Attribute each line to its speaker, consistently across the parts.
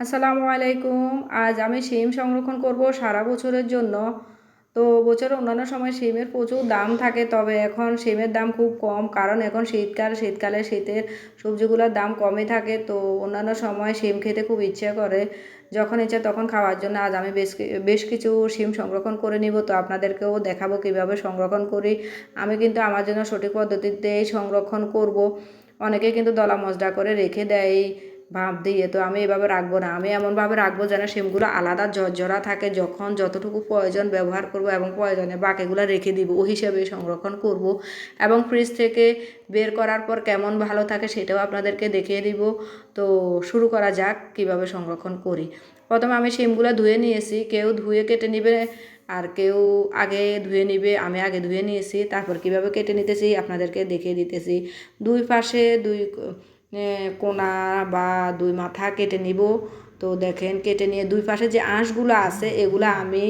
Speaker 1: আসসালামু আলাইকুম। আজ আমি শিম সংরক্ষণ করব সারা বছরের জন্য। তো বছরের অন্যান্য সময় শিমের প্রচুর দাম থাকে, তবে এখন শিমের দাম খুব কম, কারণ এখন শীতকাল, শীতকালে শীতের সবজিগুলোর দাম কমই থাকে। তো অন্যান্য সময় শিম খেতে খুব ইচ্ছে করে, যখন ইচ্ছে তখন খাওয়ার জন্য। আজ আমি বেশ বেশ কিছু শিম সংরক্ষণ করে নিব, তো আপনাদেরকেও দেখাবো কীভাবে সংরক্ষণ করি। আমি কিন্তু আমার জন্য সঠিক পদ্ধতিতেই সংরক্ষণ করব। অনেকে কিন্তু দলা মজদা করে রেখে দেয়। ভাপ দিয়ে, তো আমি এভাবে রাখব না। আমি এমনভাবে রাখব যেন সিমগুলো আলাদা ঝরঝরা থাকে, যখন যতটুকু প্রয়োজন ব্যবহার করব এবং প্রয়োজনে বাকিগুলো রেখে দিব ও হিসেবে সংরক্ষণ করব এবং ফ্রিজ থেকে বের করার পর কেমন ভালো থাকে সেটাও আপনাদেরকে দেখিয়ে দিব। তো শুরু করা যাক কীভাবে সংরক্ষণ করি। প্রথমে আমি সিমগুলো ধুয়ে নিয়েছি, কেউ ধুয়ে কেটে নিবে আর কেউ আগে ধুয়ে নিবে, আমি আগে ধুয়ে নিয়েছি, তারপর কীভাবে কেটে নিতেছি আপনাদেরকে দেখিয়ে দিতেছি। দুই পাশে দুই কোনা বা দুই মাথা কেটে নিব। তো দেখেন, কেটে নিয়ে দুই পাশে যে আঁশগুলো আছে, এগুলো আমি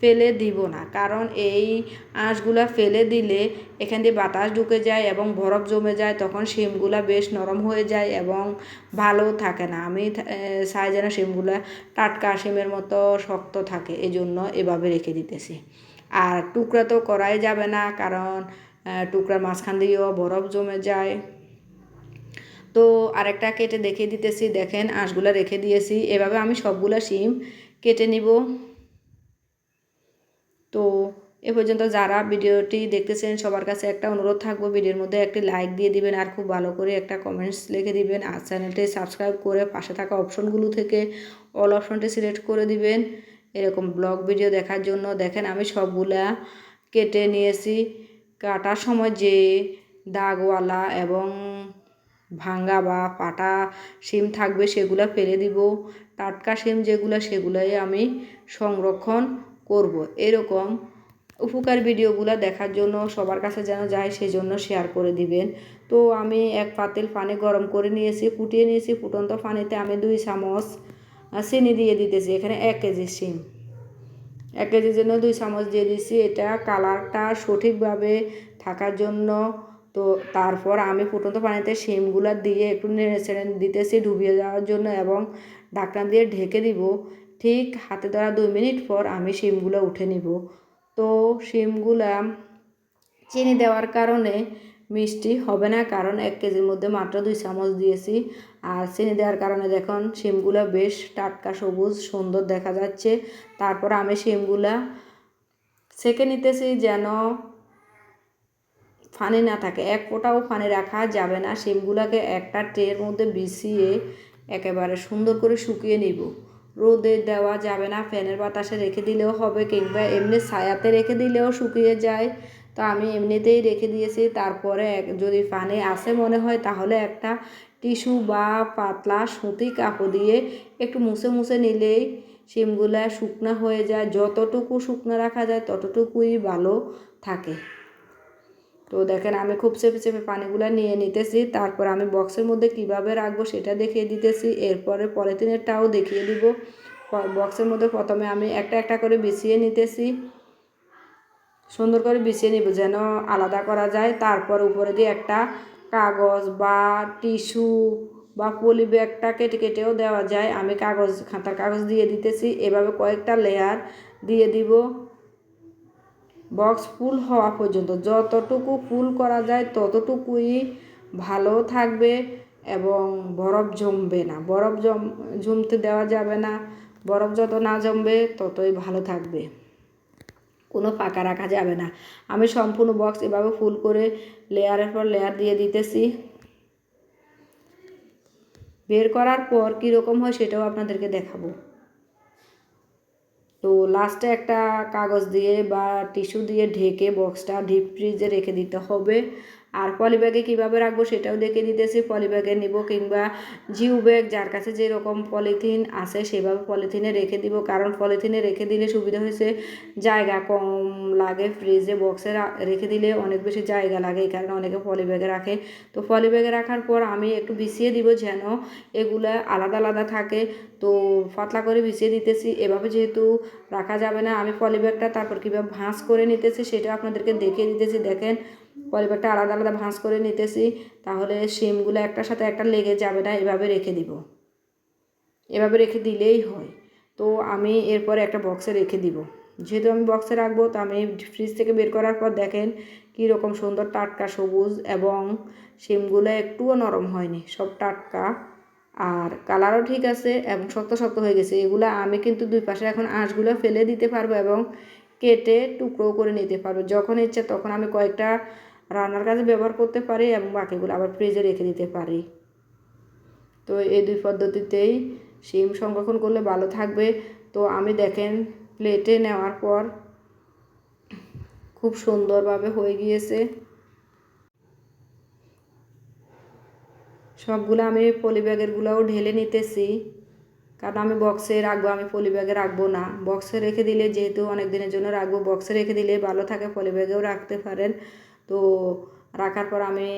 Speaker 1: ফেলে দিব না। কারণ এই আঁশগুলো ফেলে দিলে এখান দিয়ে বাতাস ঢুকে যায় এবং বরফ জমে যায়, তখন শিমগুলো বেশ নরম হয়ে যায় এবং ভালো থাকে না। আমি চাই যেন শিমগুলো টাটকা শিমের মতো শক্ত থাকে এই জন্য এভাবে রেখে দিতেছি। আর টুকরা তো করাই যাবে না, কারণ টুকরার মাঝখান দিয়েও বরফ জমে যায়। তো আরেকটা কেটে দেখিয়ে দিতেছি, দেখেন আঁশগুলা রেখে দিয়েছি। এভাবে আমি সবগুলো শিম কেটে নিব। তো এ পর্যন্ত যারা ভিডিওটি দেখতেছেন, সবার কাছে একটা অনুরোধ থাকব, ভিডিওর মধ্যে একটি লাইক দিয়ে দিবেন আর খুব ভালো করে একটা কমেন্টস লিখে দিবেন আর চ্যানেলটি সাবস্ক্রাইব করে পাশে থাকা অপশনগুলো থেকে অল অপশনটি সিলেক্ট করে দিবেন। এরকম ব্লগ ভিডিও দেখার জন্য দেখেন আমি সবগুলা কেটে নিয়েছি। কাটার সময় যে দাগওয়ালা এবং ভাঙ্গা বা পাটা শিম থাকবে সেগুলো ফেলে দিব। টাটকা শিম যেগুলো সেগুলোই আমি সংরক্ষণ করব। এরকম উপকার ভিডিওগুলো দেখার জন্য সবার কাছে যেন যায় সেই জন্য শেয়ার করে দিবেন। তো আমি এক পাতিল পানি গরম করে নিয়েছি ফুটিয়ে নিয়েছি। ফুটন্ত পানিতে আমি দুই চামচ চিনি দিয়ে দিতেছি, এখানে এক কেজি শিম এক কেজির জন্য দুই চামচ দিয়ে দিছি এটা কালারটা সঠিকভাবে থাকার জন্য তো তারপর আমি ফুটন্ত পানিতে শিমগুলো দিয়ে একটু নেড়ে ছেড়ে দিতেছি ডুবিয়ে যাওয়ার জন্য এবং ঢাকনা দিয়ে ঢেকে দিব। ঠিক হাতে ধরা দুই মিনিট পর আমি শিমগুলো উঠে নিব। তো শিমগুলা চিনি দেওয়ার কারণে মিষ্টি হবে না, কারণ এক কেজির মধ্যে মাত্র দুই চামচ দিয়েছি। আর চিনি দেওয়ার কারণে দেখুন শিমগুলো বেশ টাটকা, সবুজ, সুন্দর দেখা যাচ্ছে। তারপর আমি শিমগুলা সেকে নিতেছি যেন ফানি না থাকে, এক ফোঁটাও ফানে রাখা যাবে না। শিমগুলোকে একটা ট্রের মধ্যে বিছিয়ে একেবারে সুন্দর করে শুকিয়ে নিব। রোদে দেওয়া যাবে না, ফ্যানের বাতাসে রেখে দিলেও হবে কিংবা এমনি ছায়াতে রেখে দিলেও শুকিয়ে যায়। তো আমি এমনিতেই রেখে দিয়েছি, তারপরে এক, যদি পানি আসে মনে হয় তাহলে একটা টিস্যু বা পাতলা সুতি কাপড় দিয়ে একটু মুছে মুছে নিলেই শিমগুলা শুকনা হয়ে যায়। যতটুকু শুকনো রাখা যায় ততটুকুই ভালো থাকে। তো দেখেন, আমি খুব চেপে চেপে পানিগুলো নিয়ে নিতেছি। তারপর আমি বক্সের মধ্যে কীভাবে রাখব সেটা দেখিয়ে দিতেছি। এরপরে পলিথিনেরটাও দেখিয়ে দিব। বক্সের মধ্যে প্রথমে আমি একটা একটা করে বিছিয়ে নিতেছি। সুন্দর করে বিছিয়ে নিব যেন আলাদা করা যায়। তারপর উপরে দিয়ে একটা কাগজ বা টিস্যু বা পলি ব্যাগটা কেটে কেটেও দেওয়া যায়। আমি কাগজ, খাতার কাগজ দিয়ে দিতেছি। এভাবে কয়েকটা লেয়ার দিয়ে দিব। বক্স ফুল হওয়া পর্যন্ত যতটুকু ফুল করা যায় ততটুকুই ভালো থাকবে এবং বরফ জমবে না। বরফ জম জমতে দেওয়া যাবে না। বরফ যত না জমবে ততই ভালো থাকবে। কোনো ফাঁকা রাখা যাবে না। আমি সম্পূর্ণ বক্স এভাবে ফুল করে লেয়ারের পর লেয়ার দিয়ে দিতেছি। বের করার পর কীরকম হয় সেটাও আপনাদেরকে দেখাবো। তো লাস্টে একটা কাগজ দিয়ে বা টিস্যু দিয়ে ঢেকে বক্সটা ডিপ ফ্রিজে রেখে দিতে হবে। আর পলিব্যাগে কীভাবে রাখব সেটাও দেখে দিতেছি পলিব্যাগে নিব কিংবা জিউ ব্যাগ যার কাছে যেরকম পলিথিন আছে সেভাবে পলিথিনে রেখে দিব। কারণ পলিথিনে রেখে দিলে সুবিধা হয়েছে জায়গা কম লাগে, ফ্রিজে বক্সে রেখে দিলে অনেক বেশি জায়গা লাগে, এই কারণে অনেকে পলিব্যাগে রাখে। তো পলিব্যাগে রাখার পর আমি একটু বিছিয়ে দিব যেন এগুলা আলাদা আলাদা থাকে। তো পাতলা করে বিছিয়ে দিতেছি, এভাবে যেহেতু রাখা যাবে না, আমি পলিব্যাগটা তারপর কীভাবে ভাঁজ করে নিতেছি সেটা আপনাদেরকে দেখিয়ে দিতেছি। দেখেন পলিব্যাগটা আলাদা আলাদা ভাঁজ করে নিতেছি, তাহলে সিমগুলো একটার সাথে একটা লেগে যাবে না, এভাবে রেখে দিব। এভাবে রেখে দিলেই হয়। তো আমি এরপরে একটা বক্সে রেখে দিব। যেহেতু আমি বক্সে রাখব, তো আমি ফ্রিজ থেকে বের করার পর দেখেন কী রকম সুন্দর টাটকা সবুজ এবং সিমগুলো একটুও নরম হয়নি, সব টাটকা। আর কালারও ঠিক আছে এবং শক্ত শক্ত হয়ে গেছে। এগুলো আমি কিন্তু দুই পাশে এখন আঁশগুলো ফেলে দিতে পারব এবং কেটে টুকরো করে নিতে পারব। যখন ইচ্ছে তখন আমি কয়েকটা রান্নার কাজে ব্যবহার করতে পারি এবং বাকিগুলো আবার ফ্রিজে রেখে দিতে পারি। তো এই দুই পদ্ধতিতেই শিম সংরক্ষণ করলে ভালো থাকবে। তো আমি দেখেন প্লেটে নেওয়ার পর খুব সুন্দরভাবে হয়ে গিয়েছে। সবগুলো আমি পলি ব্যাগেরগুলোও ঢেলে নিতেছি। কারণ আমি বক্সে রাখব, আমি পলি ব্যাগে রাখব না। বক্সে রেখে দিলে যেহেতু অনেক দিনের জন্য রাখব বক্সে রেখে দিলে ভালো থাকে, পলি ব্যাগেও রাখতে পারেন। তো রাখার পর আমি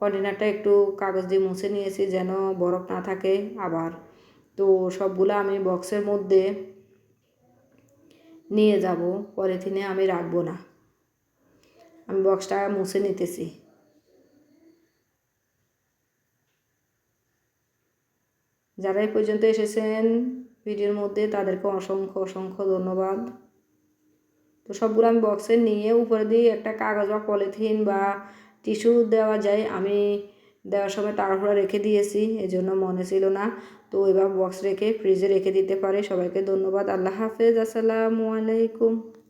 Speaker 1: কন্টেনারটা একটু কাগজ দিয়ে মুছে নিয়েছি যেন বরফ না থাকে আবার। তো সবগুলো আমি বক্সের মধ্যে নিয়ে যাব, পলিথিনে আমি রাখব না। আমি বক্সটা মুছে নিতেছি। যারা এই পর্যন্ত এসেছেন, ভিডিওর মধ্যে তাদেরকে অসংখ্য অসংখ্য ধন্যবাদ। তো সবগুলো আমি বক্সে নিয়ে উপরে দিয়ে একটা কাগজ বা পলিথিন বা টিস্যু দেওয়া যায়। আমি দেওয়ার সময় তাড়াহুড়া রেখে দিয়েছি এই জন্য মনে ছিল না। তো এবার বক্স রেখে ফ্রিজে রেখে দিতে পারে। সবাইকে ধন্যবাদ। আল্লাহ হাফেজ। আসসালামু আলাইকুম।